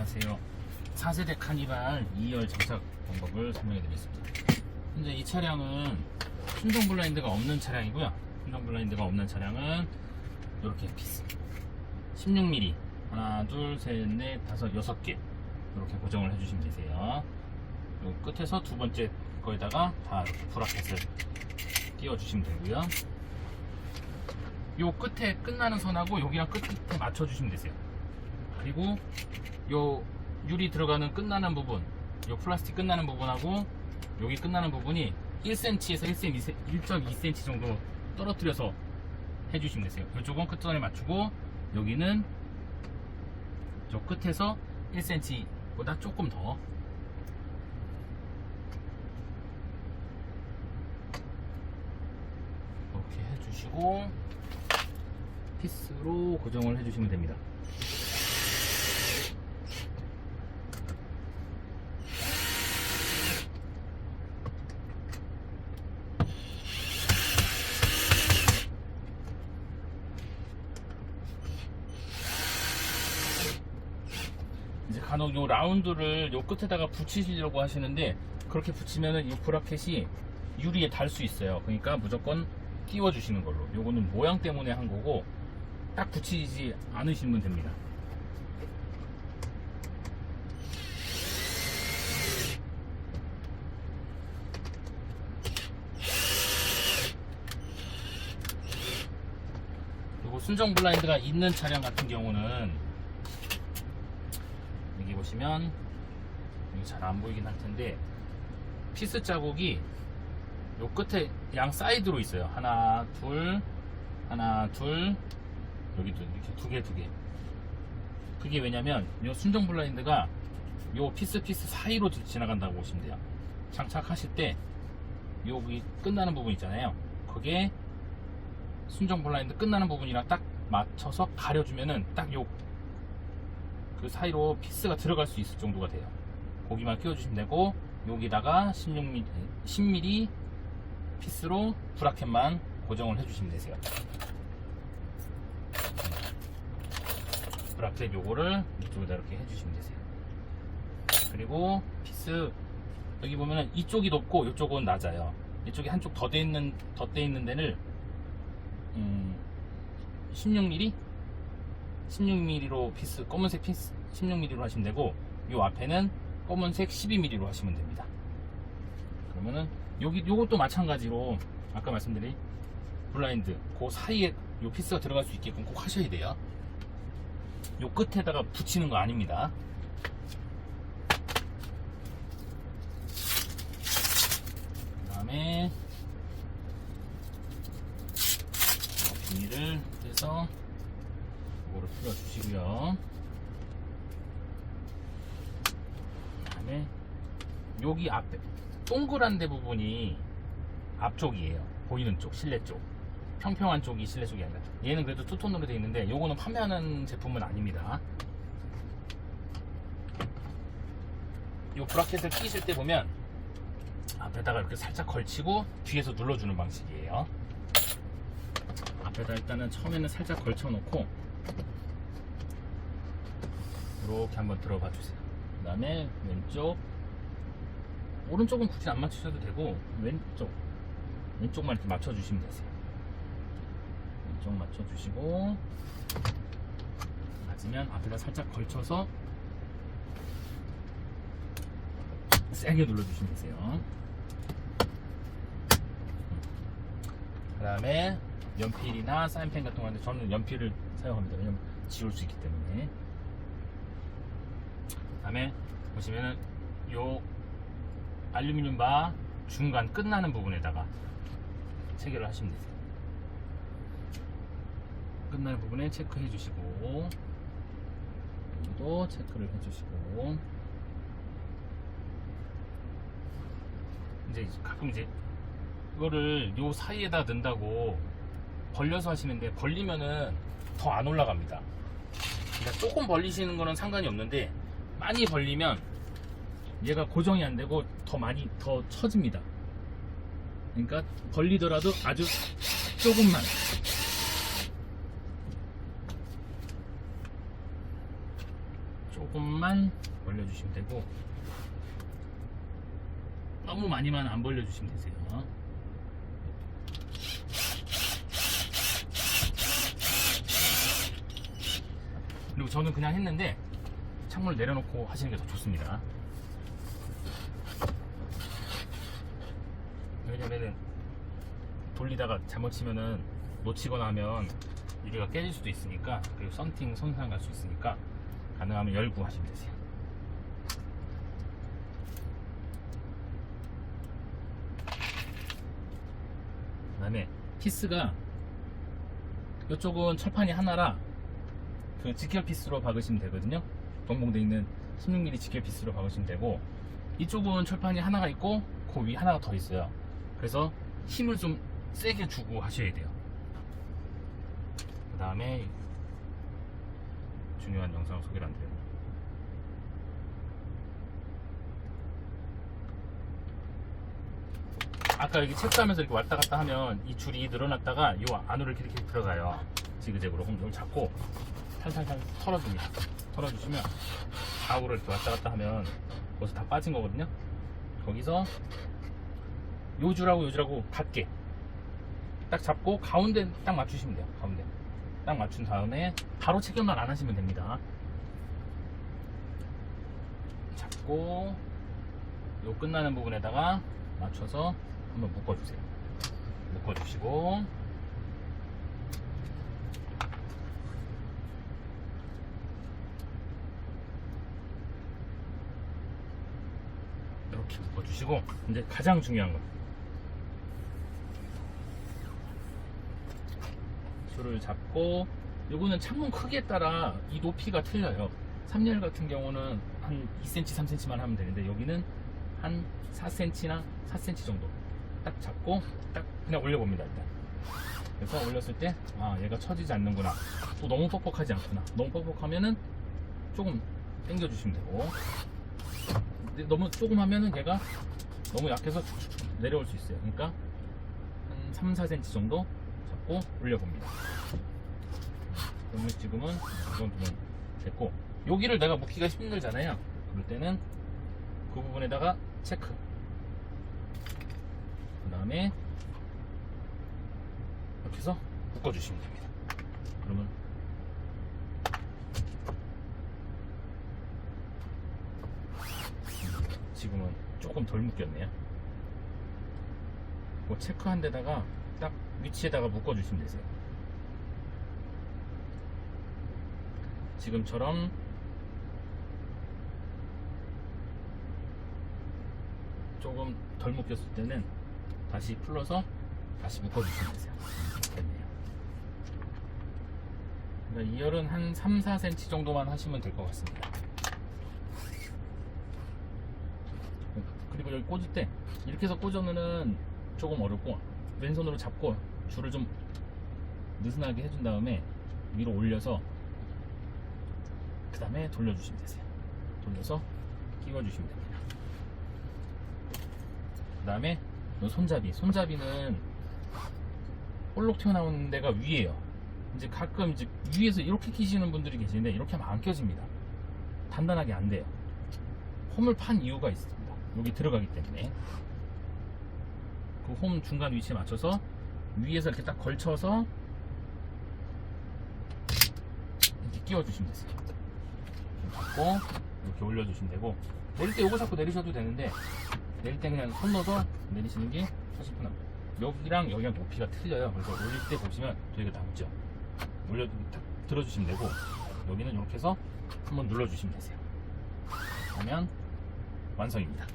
안녕하세요. 4세대 카니발 2열 장착 방법을 설명해 드리겠습니다. 현재 이 차량은 순정 블라인드가 없는 차량이고요. 순정 블라인드가 없는 차량은 이렇게 피스 16mm 하나 둘셋넷 다섯 여섯 개 이렇게 고정을 해주시면 되세요. 요 끝에서 두 번째 거에다가 다 브라켓을 끼워주시면 되고요. 요 끝에 끝나는 선하고 여기랑 끝에 맞춰주시면 되세요. 그리고 요 유리 들어가는 끝나는 부분, 요 플라스틱 끝나는 부분하고 여기 끝나는 부분이 1cm에서 1.2cm 정도 떨어뜨려서 해주시면 되세요. 이쪽은 끝선에 맞추고 여기는 저 끝에서 1cm보다 조금 더 이렇게 해주시고 피스로 고정을 해주시면 됩니다. 이제 간혹 요 라운드를 요 끝에다가 붙이시려고 하시는데 그렇게 붙이면은 이 브라켓이 유리에 달 수 있어요. 그러니까 무조건 끼워 주시는 걸로. 요거는 모양 때문에 한 거고 딱 붙이지 않으시면 됩니다. 그리고 순정 블라인드가 있는 차량 같은 경우는 보시면 잘 안 보이긴 할 텐데 피스 자국이 요 끝에 양 사이드로 있어요. 하나, 둘, 하나, 둘, 여기도 이렇게 두 개, 두 개. 그게 왜냐면 요 순정 블라인드가 요 피스 피스 사이로 지- 지나간다고 보시면 돼요. 장착하실 때 여기 끝나는 부분 있잖아요. 그게 순정 블라인드 끝나는 부분이랑 딱 맞춰서 가려주면은 딱요 그 사이로 피스가 들어갈 수 있을 정도가 돼요. 고기만 끼워주시면 되고 여기다가 16mm, 10mm 피스로 브라켓만 고정을 해주시면 되세요. 브라켓 요거를 이쪽에다 이렇게 해주시면 되세요. 그리고 피스 여기 보면은 이쪽이 높고 이쪽은 낮아요. 이쪽이 한쪽 더 돼 있는 더 돼 있는 데를 음, 16mm 16mm로 피스 검은색 피스 16mm로 하시면 되고 요 앞에는 검은색 12mm로 하시면 됩니다. 그러면은 여기 요것도 마찬가지로 아까 말씀드린 블라인드 그 사이에 요 피스가 들어갈 수 있게끔 꼭 하셔야 돼요. 요 끝에다가 붙이는 거 아닙니다. 그 다음에 비닐을 떼서 이거를 풀어주시고요. 그다음에 여기 앞에 동그란 데 부분이 앞쪽이에요. 보이는 쪽, 실내 쪽. 평평한 쪽이 실내 쪽이 아니라 얘는 그래도 투톤으로 되어 있는데 요거는 판매하는 제품은 아닙니다. 요 브라켓을 끼실 때 보면 앞에다가 이렇게 살짝 걸치고 뒤에서 눌러주는 방식이에요. 앞에다 일단은 처음에는 살짝 걸쳐놓고 이렇게 한번 들어봐 주세요. 그 다음에 왼쪽 오른쪽은 굳이 안 맞추셔도 되고 왼쪽 왼쪽만 이렇게 맞춰주시면 되세요. 왼쪽 맞춰주시고 맞으면 앞에다 살짝 걸쳐서 세게 눌러주시면 되세요. 그 다음에 연필이나 사인펜 같은 거 하는데 저는 연필을 사용합니다. 왜냐면 지울 수 있기 때문에. 그 다음에 보시면은 요 알루미늄 바 중간 끝나는 부분에다가 체결을 하시면 되세요. 끝나는 부분에 체크해 주시고 여기도 체크를 해 주시고 이제 가끔 이제 이거를 요 사이에다 넣는다고 벌려서 하시는데 벌리면은 더 안 올라갑니다. 그러니까 조금 벌리시는 거는 상관이 없는데 많이 벌리면 얘가 고정이 안 되고 더 많이 더 처집니다. 그러니까 벌리더라도 아주 조금만 조금만 벌려주시면 되고 너무 많이만 안 벌려주시면 되세요. 그리고 저는 그냥 했는데 창문을 내려놓고 하시는 게 더 좋습니다. 왜냐면은 돌리다가 잘못 치면은 놓치거나 하면 유리가 깨질 수도 있으니까 그리고 썬팅 손상 갈 수 있으니까 가능하면 열고 하시면 되세요. 그 다음에 피스가 이쪽은 철판이 하나라 그 직결 피스로 박으시면 되거든요. 동봉돼 있는 16mm 직결 피스로 박으시면 되고 이쪽은 철판이 하나가 있고 그 위 하나가 더 있어요. 그래서 힘을 좀 세게 주고 하셔야 돼요. 그 다음에 중요한 영상을 소개를 안 드려요. 아까 여기 체크하면서 이렇게 왔다 갔다 하면 이 줄이 늘어났다가 이 안으로 이렇게, 이렇게 들어가요. 지그재그로. 그럼 이걸 잡고 살살살 털어줍니다. 털어주시면 좌우로 이렇게 왔다 갔다 하면 거기서 다 빠진 거거든요. 거기서 요 줄하고 요 줄하고 같게 딱 잡고 가운데 딱 맞추시면 돼요. 가운데 딱 맞춘 다음에 바로 체결만 안 하시면 됩니다. 잡고 요 끝나는 부분에다가 맞춰서 한번 묶어주세요. 묶어주시고 이렇게 묶어주시고 이제 가장 중요한 거. 줄을 잡고 요거는 창문 크기에 따라 이 높이가 틀려요. 3열 같은 경우는 한 2cm 3cm만 하면 되는데 여기는 한 4cm나 4cm 정도 딱 잡고 딱 그냥 올려봅니다 일단. 그래서 올렸을 때 아 얘가 처지지 않는구나. 또 너무 뻑뻑하지 않구나. 너무 뻑뻑하면은 조금 당겨 주시면 되고 근데 너무 조금 하면은 얘가 너무 약해서 축축축 내려올 수 있어요. 그러니까 한 3, 4cm 정도 잡고 올려봅니다. 그러면 지금은 이 정도면 됐고 여기를 내가 묶기가 힘들잖아요. 그럴 때는 그 부분에다가 체크. 그 다음에 이렇게 해서 묶어주시면 됩니다. 그러면 지금은 조금 덜 묶였네요 그 체크한 데다가 딱 위치에다가 묶어 주시면 되세요 지금처럼 조금 덜 묶였을 때는 다시 풀러서 다시 묶어주시면 되세요. 그러니까 2열은 한 3, 4cm 정도만 하시면 될 것 같습니다. 그리고 여기 꽂을 때 이렇게 해서 꽂으면은 조금 어렵고 왼손으로 잡고 줄을 좀 느슨하게 해준 다음에 위로 올려서 그 다음에 돌려주시면 되세요. 돌려서 끼워주시면 됩니다. 그 다음에 요 손잡이. 손잡이는 볼록 튀어나오는 데가 위에요. 이제 가끔 이제 위에서 이렇게 끼시는 분들이 계시는데 이렇게 하면 안 껴집니다. 단단하게 안 돼요. 홈을 판 이유가 있습니다. 여기 들어가기 때문에. 그 홈 중간 위치에 맞춰서 위에서 이렇게 딱 걸쳐서 이렇게 끼워주시면 되세요. 잡고 이렇게 올려주시면 되고 내릴 때 요거 잡고 내리셔도 되는데 내릴 때 그냥 손 넣어서 내리시는 게 훨씬 편합니다. 여기랑 여기랑 높이가 틀려요. 그래서 올릴 때 보시면 저희가 남죠. 올려 탁 들어주시면 되고 여기는 이렇게 해서 한번 눌러주시면 되세요. 그러면 완성입니다.